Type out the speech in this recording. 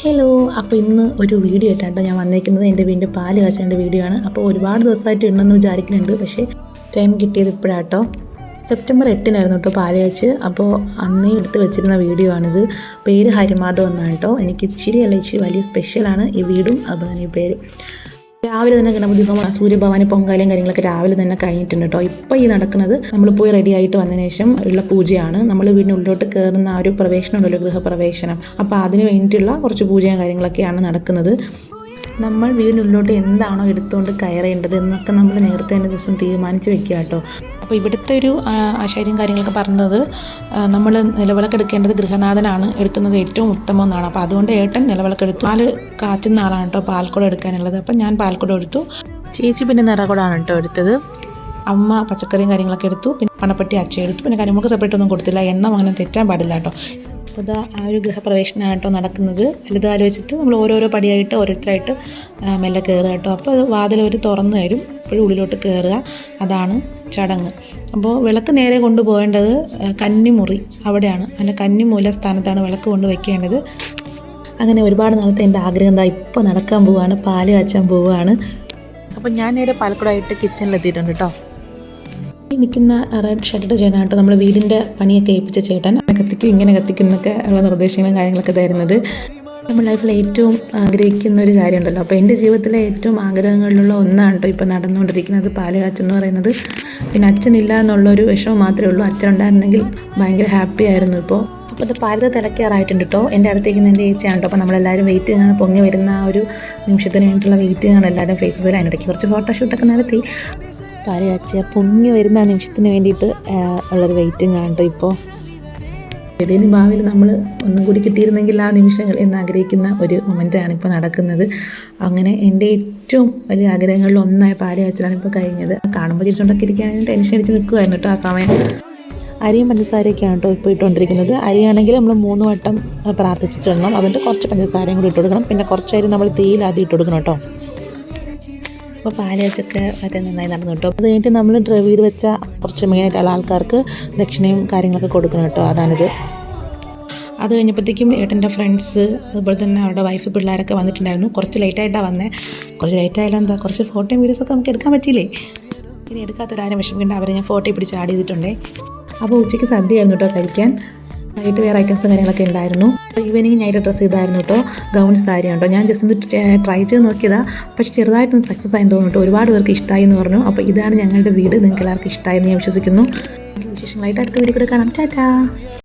Hello അപ്പോൾ ഇന്ന് ഒരു വീഡിയോ ആയിട്ടാണ് ഞാൻ വന്നേക്കുന്നത്. എന്റെ വീടിന്റെ പാൽ കാച്ചേണ്ട വീഡിയോ ആണ്. അപ്പോൾ ഒരുപാട് ദിവസമായിട്ട് ഉണ്ടെന്ന് വിചാരിക്കുന്നുണ്ട്. പക്ഷേ ടൈം കിട്ടിയത് ഇപ്പോഴാട്ടോ. സെപ്റ്റംബർ എട്ടിനായിരുന്നു കേട്ടോ പാൽ കാച്ച്. അപ്പോൾ അന്നേ എടുത്ത് വെച്ചിരുന്ന വീഡിയോ ആണിത്. പേര് ഹരിമാധവ് എന്നാണ് കേട്ടോ എനിക്ക് ഇച്ചിരി അല്ല ഇച്ചിരി വലിയ സ്പെഷ്യലാണ് ഈ വീടും അതുപോലെ തന്നെ ഈ പേര്. രാവിലെ തന്നെ ഗണപതി ഹോമം സൂര്യഭവാനി പൊങ്കാലയും കാര്യങ്ങളൊക്കെ രാവിലെ തന്നെ കഴിഞ്ഞിട്ടുണ്ട് കേട്ടോ. ഇപ്പം ഈ നടക്കുന്നത് നമ്മൾ പോയി റെഡി ആയിട്ട് വന്നതിന് ശേഷം ഉള്ള പൂജയാണ്. നമ്മൾ വീടിന് ഉള്ളിലോട്ട് കയറുന്ന ആ ഒരു പ്രവേശനം ഉണ്ടല്ലോ ഗൃഹപ്രവേശനം. അപ്പോൾ അതിന് വേണ്ടിയിട്ടുള്ള കുറച്ച് പൂജയും കാര്യങ്ങളൊക്കെയാണ് നടക്കുന്നത്. നമ്മൾ വീടിനുള്ളിലോട്ട് എന്താണോ എടുത്തുകൊണ്ട് കയറേണ്ടത് എന്നൊക്കെ നമ്മൾ നേരത്തെ തന്നെ ദിവസം തീരുമാനിച്ച് വെക്കുക കേട്ടോ. അപ്പോൾ ഇവിടുത്തെ ഒരു ആശയം കാര്യങ്ങളൊക്കെ പറഞ്ഞത് നമ്മൾ നിലവിളക്ക് എടുക്കേണ്ടത് ഗൃഹനാഥനാണ്. എടുക്കുന്നത് ഏറ്റവും ഉത്തമം എന്നാണ്. അപ്പോൾ അതുകൊണ്ട് ഏട്ടൻ നിലവിളക്ക് എടുത്തു. പാൽ കാച്ചുന്ന ആളാണ് കേട്ടോ പാൽക്കുടം എടുക്കാനുള്ളത്. അപ്പം ഞാൻ പാൽക്കുടം എടുത്തു. ചേച്ചി പിന്നെ നിറകുടമാണ് കേട്ടോ എടുത്തത്. അമ്മ പച്ചക്കറിയും കാര്യങ്ങളൊക്കെ എടുത്തു. പിന്നെ പണപ്പെട്ടി അച്ഛ എടുത്തു. പിന്നെ കാര്യങ്ങൾക്ക് സെപ്പറേറ്റ് ഒന്നും കൊടുത്തില്ല. എണ്ണം അങ്ങനെ തെറ്റാൻ പാടില്ല കേട്ടോ. അപ്പോൾ ഇതാ ആ ഒരു ഗൃഹപ്രവേശനമാണ് നടക്കുന്നത്. വലുതാൽ ആലോചിച്ചിട്ട് നമ്മൾ ഓരോരോ പടിയായിട്ട് ഓരോരുത്തരായിട്ട് മെല്ലെ കയറുക കേട്ടോ. അപ്പോൾ വാതിൽ ഒരു തുറന്നു തരും. അപ്പോഴും ഉള്ളിലോട്ട് കയറുക അതാണ് ചടങ്ങ്. അപ്പോൾ വിളക്ക് നേരെ കൊണ്ടുപോകേണ്ടത് കന്നിമുറി അവിടെയാണ്. അതിന്റെ കന്നിമൂല സ്ഥാനത്താണ് വിളക്ക് കൊണ്ട് വയ്ക്കേണ്ടത് അങ്ങനെ ഒരുപാട് നാളത്തെ എന്റെ ആഗ്രഹം എന്താ ഇപ്പോൾ നടക്കാൻ പോവുകയാണ് പാൽ കാച്ചാൻ പോവുകയാണ് അപ്പോൾ ഞാൻ നേരെ പാലക്കുടമായിട്ട് കിച്ചണിലെത്തിയിട്ടുണ്ട് കേട്ടോ. ഈ നിൽക്കുന്ന റെഡ് ഷർട്ടിട്ട് ചേട്ടനാട്ടോ നമ്മൾ വീടിന്റെ പണിയൊക്കെ ഏൽപ്പിച്ച ചേട്ടൻ. കത്തിക്കും ഇങ്ങനെ കത്തിക്കും എന്നൊക്കെ ഉള്ള നിർദ്ദേശങ്ങളും കാര്യങ്ങളൊക്കെ തരുന്നത്. നമ്മൾ ലൈഫിൽ ഏറ്റവും ആഗ്രഹിക്കുന്ന ഒരു കാര്യമുണ്ടല്ലോ. അപ്പോൾ എന്റെ ജീവിതത്തിലെ ഏറ്റവും ആഗ്രഹങ്ങളിലുള്ള ഒന്നാണ് കേട്ടോ ഇപ്പോൾ നടന്നുകൊണ്ടിരിക്കുന്നത് പാൽ കാച്ചെന്ന് പറയുന്നത്. പിന്നെ അച്ഛനില്ല എന്നുള്ളൊരു വിഷമം മാത്രമേ ഉള്ളൂ. അച്ഛൻ ഉണ്ടായിരുന്നെങ്കിൽ ഭയങ്കര ഹാപ്പി ആയിരുന്നു ഇപ്പോൾ അപ്പോൾ അത് പാലത് തിളക്കാറായിട്ടുണ്ട് കേട്ടോ. എന്റെ അടുത്തേക്ക് എന്റെ ചേച്ചിയാണ് കേട്ടോ. അപ്പോൾ നമ്മളെല്ലാവരും വെയിറ്റ് കാണാൻ പൊങ്ങി വരുന്ന ആ ഒരു നിമിഷത്തിന് വേണ്ടിയിട്ടുള്ള വെയിറ്റ് ആണ് എല്ലാവരും ഫേസ്ബുക്കിൽ അതിനിടയ്ക്ക് കുറച്ച് ഫോട്ടോഷൂട്ടൊക്കെ നടത്തി. പാൽ കാച്ച പൊങ്ങി വരുന്ന ആ നിമിഷത്തിന് വേണ്ടിയിട്ട് ഉള്ളൊരു വെയിറ്റും കാണട്ടോ ഇപ്പോൾ ഇതിന് ഭാവിയിൽ നമ്മൾ ഒന്നും കൂടി കിട്ടിയിരുന്നെങ്കിൽ ആ നിമിഷങ്ങൾ എന്ന് ആഗ്രഹിക്കുന്ന ഒരു മൊമെന്റാണ് ഇപ്പോൾ നടക്കുന്നത്. അങ്ങനെ എന്റെ ഏറ്റവും വലിയ ആഗ്രഹങ്ങളിൽ ഒന്നായ പാൽ കാച്ചിലാണ് ഇപ്പോൾ കഴിഞ്ഞത്. കാണുമ്പോൾ ചിരിച്ചുകൊണ്ടൊക്കെ ഇരിക്കാൻ ടെൻഷൻ അടിച്ച് നിൽക്കുമായിരുന്നു കേട്ടോ ആ സമയം. അരിയും പഞ്ചസാരയൊക്കെയാണ് കേട്ടോ ഇപ്പോൾ ഇട്ടുകൊണ്ടിരിക്കുന്നത്. അരിയാണെങ്കിൽ നമ്മൾ മൂന്ന് വട്ടം പ്രാർത്ഥിച്ചിട്ടിടണം അതിന്റെ കുറച്ച് പഞ്ചസാരയും കൂടി ഇട്ട് കൊടുക്കണം. പിന്നെ കുറച്ച് അരി നമ്മൾ തീയിൽ ആദ്യം ഇട്ട് കൊടുക്കണം കേട്ടോ. അപ്പോൾ പാലുകാച്ചൊക്കെ വളരെ നന്നായി നടന്നു കേട്ടോ. അത് കഴിഞ്ഞിട്ട് നമ്മൾ ഡ്രൈവീർ വെച്ച കുറച്ച് മെയിനായിട്ടുള്ള ആൾക്കാർക്ക് ദക്ഷിണയും കാര്യങ്ങളൊക്കെ കൊടുക്കണം കേട്ടോ. അതാണിത്. അത് കഴിഞ്ഞപ്പോഴത്തേക്കും ഏട്ടന്റെ ഫ്രണ്ട്സ് അതുപോലെ തന്നെ അവരുടെ വൈഫ് പിള്ളേരൊക്കെ വന്നിട്ടുണ്ടായിരുന്നു. കുറച്ച് ലേറ്റായിട്ടാണ് വന്നത് കുറച്ച് ലേറ്റായാലും എന്താ കുറച്ച് ഫോട്ടോയും വീഡിയോസൊക്കെ നമുക്ക് എടുക്കാൻ പറ്റിയില്ലേ? ഇനി എടുക്കാത്തൊരാരും വിഷമിക്കേണ്ട. അവരെ ഞാൻ ഫോട്ടോ പിടിച്ച് ആഡ് ചെയ്തിട്ടുണ്ടേ. അപ്പോൾ ഉച്ചയ്ക്ക് സദ്യയായിരുന്നു കേട്ടോ കഴിക്കാൻ. വൈകിട്ട് വെയർ ഐറ്റംസും കാര്യങ്ങളൊക്കെ ഉണ്ടായിരുന്നു. ഈവനിങ് നൈറ്റ് ഡ്രസ്സ് ചെയ്തായിരുന്നു കേട്ടോ ഗൗൺ സാരി കേട്ടോ ഞാൻ ജസ്റ്റ് ഒന്ന് ട്രൈ ചെയ്ത് നോക്കിയതാ. പക്ഷേ ചെറുതായിട്ടൊന്ന് സക്സസ് ആയി തോന്നുന്നു കേട്ടോ ഒരുപാട് പേർക്ക് ഇഷ്ടമായി എന്ന് പറഞ്ഞു. അപ്പോൾ ഇതാണ് ഞങ്ങളുടെ വീട്. നിങ്ങൾക്ക് എല്ലാവർക്കും ഇഷ്ടമായി എന്ന് ഞാൻ വിശ്വസിക്കുന്നു. വിശേഷങ്ങളായിട്ട് അടുത്ത വീഡിയോ കൂടെ കാണാം. ടാറ്റാ